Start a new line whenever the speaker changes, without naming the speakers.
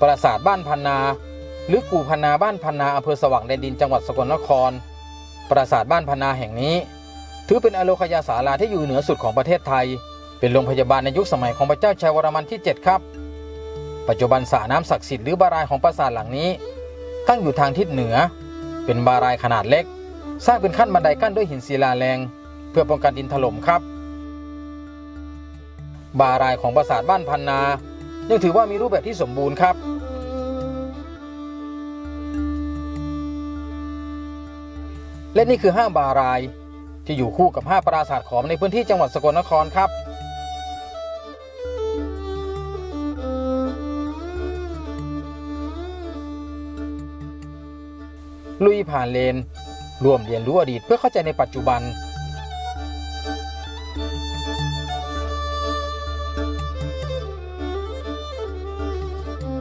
ปราสาทบ้านพันนา หรือกู่พันนาบ้านพันนาอำเภอสว่างแดนดินจังหวัดสกลนคร ปราสาทบ้านพันนาแห่งนี้ ถือเป็นอโลคยาศาลาที่อยู่เหนือสุดของประเทศไทย เป็นโรงพยาบาลในยุคสมัยของพระเจ้าชัยวรมันที่ 7 ครับ ปัจจุบันสระน้ำศักดิ์สิทธิ์หรือบารายของปราสาทหลังนี้ ตั้งอยู่ทางทิศเหนือ เป็นบารายขนาดเล็ก สร้างเป็นขั้นบันไดกั้นด้วยหินศิลาแรง เพื่อป้องกันดินถล่มครับ บารายของปราสาทบ้านพันนา ยังถือว่ามีรูปแบบที่สมบูรณ์ครับและนี่คือ5บาราย ที่อยู่คู่กับ5ปราสาทขอมในพื้นที่จังหวัดสกลนครครับ ลุยผ่านเลน ร่วมเรียนรู้อดีตเพื่อเข้าใจในปัจจุบัน